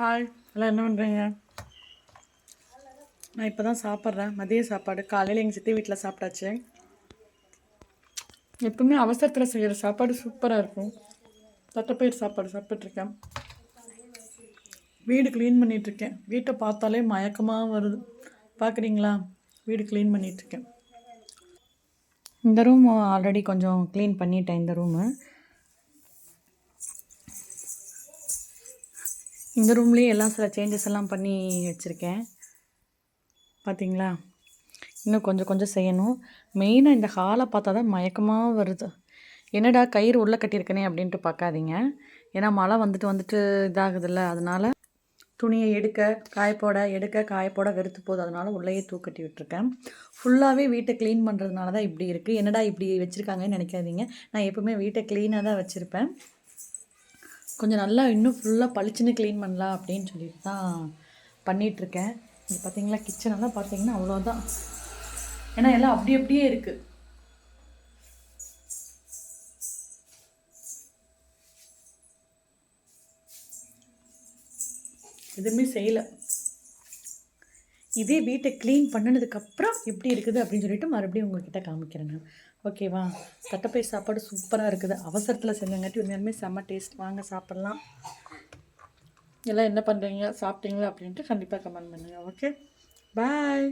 Hi எல்லாம் என்ன பண்ணுறீங்க நான் இப்போ தான் சாப்பிட்றேன். மதிய சாப்பாடு. காலையில் எங்கள் சித்தி வீட்டில் சாப்பிட்டாச்சு. எப்பவுமே அவசரத்தில் செய்கிற சாப்பாடு சூப்பராக இருக்கும். தட்டைப்பயிர் சாப்பாடு சாப்பிட்ருக்கேன் வீடு க்ளீன் பண்ணிகிட்ருக்கேன் வீட்டை பார்த்தாலே மயக்கமாக வருது. பார்க்குறீங்களா வீடு க்ளீன் பண்ணிகிட்ருக்கேன் இந்த ரூம் ஆல்ரெடி கொஞ்சம் க்ளீன் பண்ணிட்டேன் இந்த ரூமு இந்த ரூம்லேயே எல்லாம் சில சேஞ்சஸ் எல்லாம் பண்ணி வச்சுருக்கேன். பார்த்தீங்களா இன்னும் கொஞ்சம் கொஞ்சம் செய்யணும். மெயினாக இந்த ஹாலை பார்த்தா தான் மயக்கமாக வருது. என்னடா கயிறு உள்ளே கட்டியிருக்கனே அப்படின்ட்டு பார்க்காதீங்க. ஏன்னா மழை வந்துட்டு வந்துட்டு இதாகுதுல்ல அதனால் துணியை எடுக்க காயப்போட எடுக்க காயப்போட வெறுத்து போகுது. அதனால் உள்ளேயே தூக்கட்டி விட்டுருக்கேன். ஃபுல்லாகவே வீட்டை க்ளீன் பண்ணுறதுனால தான் இப்படி இருக்குது என்னடா இப்படி வச்சுருக்காங்கன்னு நினைக்காதீங்க. நான் எப்போவுமே வீட்டை க்ளீனாக தான் வச்சுருப்பேன். கொஞ்சம் நல்லா இன்னும் ஃபுல்லாக பளிச்சுன்னு க்ளீன் பண்ணலாம் அப்படின்னு சொல்லிட்டு தான் பண்ணிகிட்ருக்கேன் இங்கே பார்த்தீங்களா கிச்சன் எல்லாம் பார்த்தீங்கன்னா அவ்வளோதான் ஏன்னா எல்லாம் அப்படி அப்படியே இருக்குது எதுவுமே செய்யலை. இதே வீட்டை க்ளீன் பண்ணினதுக்கப்புறம் எப்படி இருக்குது அப்படின்னு சொல்லிட்டு மறுபடியும் உங்ககிட்ட காமிக்கிறேன் நான் ஓகேவா தட்டைப்பயிர் சாப்பாடு சூப்பராக இருக்குது. அவசரத்தில் செஞ்சங்காட்டி உண்மையாலுமே செம்ம டேஸ்ட் வாங்க சாப்பிட்லாம். எல்லாம் என்ன பண்ணுறீங்க சாப்பிட்டீங்களா அப்படின்ட்டு கண்டிப்பாக கமெண்ட் பண்ணுங்கள் ஓகே பாய்